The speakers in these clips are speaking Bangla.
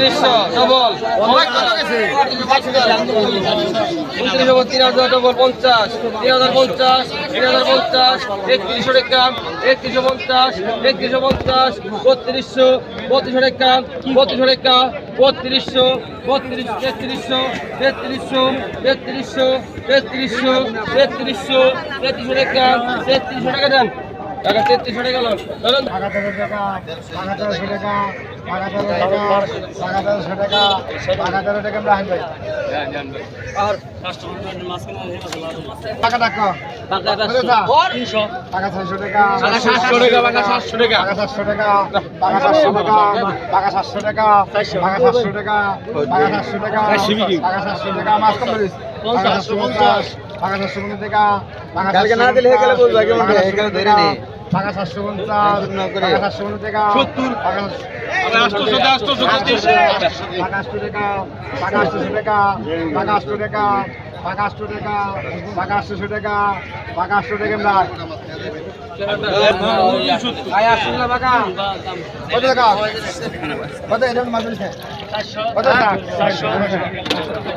উনত্রিশশো ডবল উনত্রিশশো তিন হাজার ডবল পঞ্চাশ তিন হাজার পঞ্চাশ তিন হাজার পঞ্চাশ একত্রিশশো টাকা একত্রিশশো পঞ্চাশ একত্রিশশো পঞ্চাশ বত্রিশশো বত্রিশশো টাকা বত্রিশশো টাকা বত্রিশশো বত্রিশ তেত্রিশশো তেত্রিশশো তেত্রিশশো তেত্রিশশো তেত্রিশশো তেত্রিশশো টাকা তেত্রিশশো টাকা দেন টাকা তেত্রিশশো টাকা লোন ধরুন বাগাতেরো টাকা বাগাতেরোশো টাকা বাগাতেরো টাকা বাগাতেরোশো টাকা বাগাতেরো টাকা রাখেন ভাই আর টাকা টাকা টাকা ছয়শো টাকা টাকা সাতশো টাকা টাকা সাতশো টাকা টাকা সাতশো টাকা টাকা সাতশো টাকা টাকা সাতশো টাকা টাকা সাতশো টাকা টাকা সাতশো টাকা টাকা সাতশো টাকা মাছ কম করিস টাকা সাতশো পঞ্চাশ টাকা সাতশো পঞ্চাশ টাকা টাকা কালকে না দিলে হেকেলে বলব, মনে হয় হেকেলে ধরে নে। টাকা সাতশো পঞ্চাশ টাকা সাতশো পঞ্চাশ টাকা। সত্তর। টাকা পঁচিশ টাকা আটশো টাকা টাকা আটশোশো টাকা টাকা আটশো টাকা টাকা আটশো টাকা টাকা আটশোশো টাকা টাকা আটশো টাকা আমরা। কত টাকা?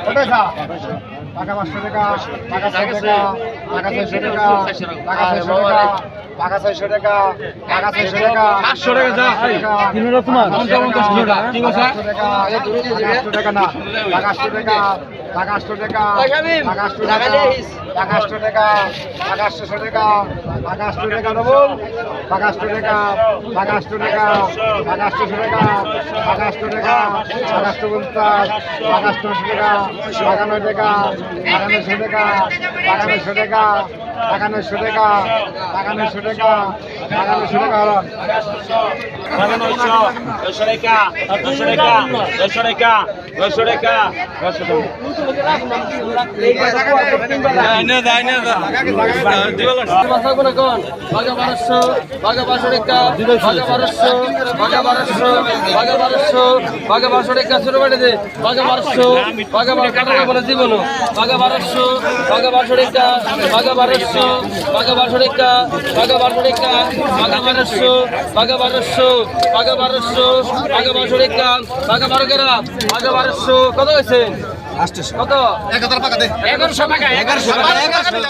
টাকা? কত টাকা পাঁচশো টাকা টাকা ছয়শো টাকা। টাকা ছয়শো টাকা টাকা। ছয়শো টাকা টাকা ছয়শো টাকা টাকা ছয়শো টাকা সাতশো টাকা তিন তোমার টাকা। টাকা আটশো টাকা না। টাকা আটশো টাকা আকাশশো টাকা আকাশশো টাকা আকাশশো টাকা আকাশশো টাকা আকাশশো টাকা নবল আকাশশো টাকা আকাশশো টাকা আকাশশো টাকা আকাশশো টাকা আকাশশো পঞ্চাশ আকাশশো টাকা বাগানো টাকা বাগানোশো টাকা বাগানোশো টাকা বাগানোশো টাকা বাগানোশো টাকা বারোশো বাঘা বারোশো রেখা বাঘা বারোশো বাঘা বারোশো বাঘা বারোশো বাঘা বারোশো রেখা শুরু বেড়ে দে বাঘা বারোশো বাঘা বারো কাটা বলে জীবন বাঘা বারোশো বাঘা বারোশো রেখা বাঘা বারোশো বাঘা বারোশো রেখা বাঘা বারোশো রেখা বাগাবারস্য বাগাবারস্য বাগাবারস্য বাগাবারস্য রেখাম বাগাবারো গেরাম বাগাবারস্য কত হয়েছে কত এগারো টাকা দে এগারোশো টাকা এগারোশো টাকা এগারোশো টাকা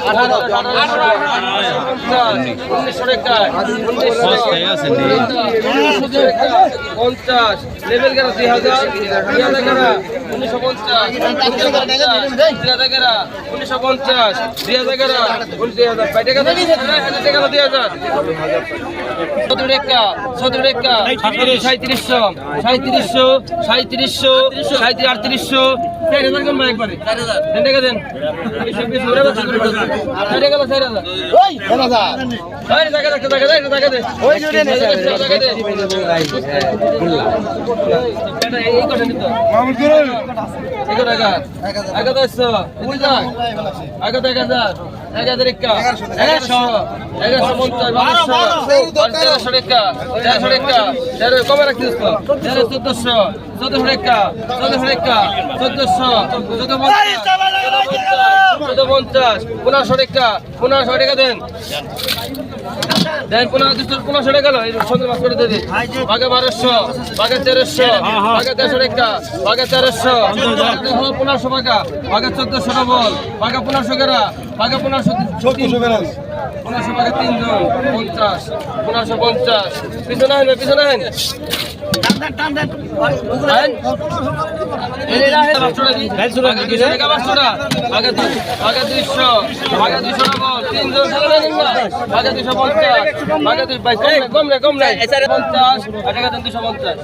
পঞ্চাশ লেভেল কেন দুই হাজার উনিশশো পঞ্চাশ উনিশশো পঞ্চাশ দুই হাজার কেন দুই হাজার বাইটে কেন দুই হাজার সতেরো টাকা সতেরো টাকা সাঁত্রিশশো সাঁত্রিশশো সাঁত্রিশশো সাঁত্রিশ আটত্রিশশো চার হাজার কম একবারে চার হাজার। দেন চার গেল চার হাজার। ওই চার হাজার। ওই দেখা দেখা দেখা দেখা দেখা দে। ওই জুড়ে নে। দেখা দে। এই কথা নিতে মামুন করুন এক টাকা এক হাজার এক হাজার এক হাজার। এক হাজার একা এগারোশো। এগারোশো পঞ্চাশ বারোশো। তেরোশো টাকা তেরোশো টাকা তেরো কমে রাখছিস তো? তেরো চোদ্দশো। চোদ্দশো টাকা চোদ্দশো টাকা চোদ্দশো। চোদ্দ চোদ্দ পঞ্চাশ। পনেরোশো টাকা পনেরোশো টাকা দেন। দেন পনেরো পনেরোশো টাকা সন্ধ্যে মাস করে দিদি বাঘে বারোশো বাঘে তেরোশো বাঘে তেরোশো টাকা বাঘে তেরোশো। পনেরোশো টাকা বাঘে চোদ্দশো ডবল বাঘে পনেরোশো গেরা বাঘে পনেরোশো সত্তরশো ব্যালেন্স পনেরোশো পাকে তিনজন পঞ্চাশ পনেরোশো পঞ্চাশ পিছনে আইন পিছনে আইন পঞ্চাশ দুশো পঞ্চাশ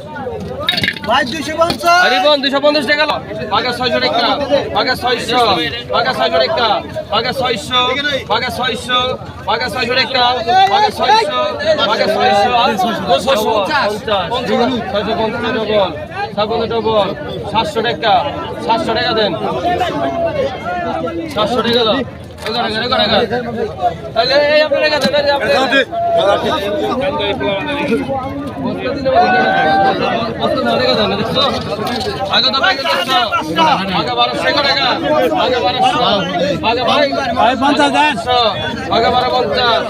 আর টাকা দেন দুইশো পঞ্চাশ। রিবন দুশো পঞ্চাশ টাকা বাঘা ছয়শো টাকা বাঘা ছয়শো বাঘা ছয়শো টাকা বাঘা ছয়শো বাঘা ছয়শো বাঘা ছয়শো টাকা বাঘা ছয়শো বাঘা ছয়শো ছয়শো পঞ্চাশ। ছয়শো পঞ্চাশ ডবল ছাপ্পান্ন ডবল সাতশো টাকা সাতশো টাকা দেন। সাতশো টাকা দাও। আপনার পঞ্চাশ। বারো পঞ্চাশ।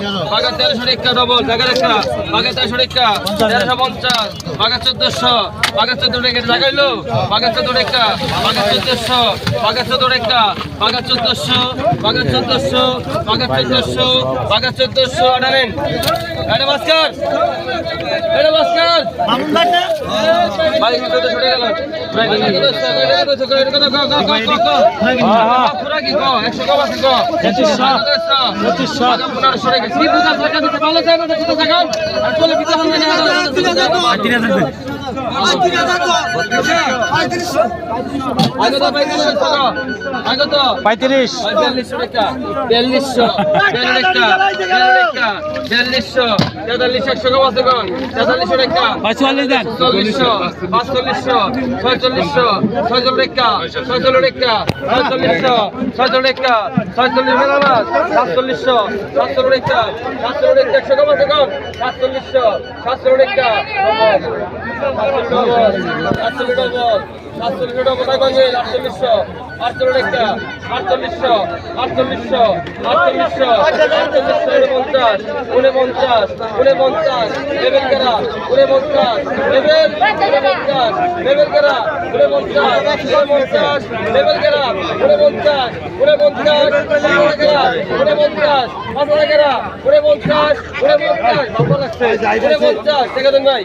তেরোশো টাকা ডবল জায়গা দেখা আগে তেরোশো টাকা তেরোশো পঞ্চাশ আগে চোদ্দশো আগে চোদ্দ টাকা জাগাইলো আগে চোদ্দ টাকা আগে চোদ্দশো আগে চোদ্দ টাকা আগে চোদ্দশো আগে চোদ্দশো আগে চোদ্দশো আগে চোদ্দশো আটারেন এটা মাস্কার এটা মাস্কার ভাই কত ছড়ে গেল ভাই কত কত কত কত কত কত কত পুরা কি কো? 100 কম আছে কো? 2500 2500 1500 টাকা কি বুঝা টাকা ভালো যায় না কত টাকা আর চলে বিতে হবে না 3000 দেন আগে তো ভাই কত টাকা আগে তো 35 বিয়াল্লিশশো বিয়াল্লিশ টাকা বিয়াল্লিশ টাকা বিয়াল্লিশশো তেতাল্লিশ একশো কম আছে কোন তেতাল্লিশশো টাকা চুয়াল্লিশ দেন চল্লিশশো পাঁচচল্লিশশো ছয়চল্লিশশো ছয়চল্লিশ টাকা ছয়চল্লিশ টাকা ছয়চল্লিশশো ছয়চল্লিশ টাকা ছয়চল্লিশ সাতচল্লিশশো সাতচল্লিশ টাকা সাতচল্লিশ টাকা একশো কম আছে কোন সাতচল্লিশশো সাতচল্লিশ টাকা সাতচল্লিশ ডবল সাতচল্লিশ ডবল বাঙালি আটচল্লিশশো আটচল্লিশ টাকা আটচল্লিশশো আটচল্লিশশো আটচল্লিশশো আটচল্লিশশো উনপঞ্চাশ উনপঞ্চাশ উনপঞ্চাশ লেবেল কেরা উনপঞ্চাশ লেবেল উনপঞ্চাশ লেবেল কেরা উনপঞ্চাশ উনপঞ্চাশ লেবেল কেরা উনপঞ্চাশ উনপঞ্চাশ উনপঞ্চাশ পাঁচশো কেরা উনপঞ্চাশ উনপঞ্চাশ ভালো লাগছে উনপঞ্চাশ টাকা দেন ভাই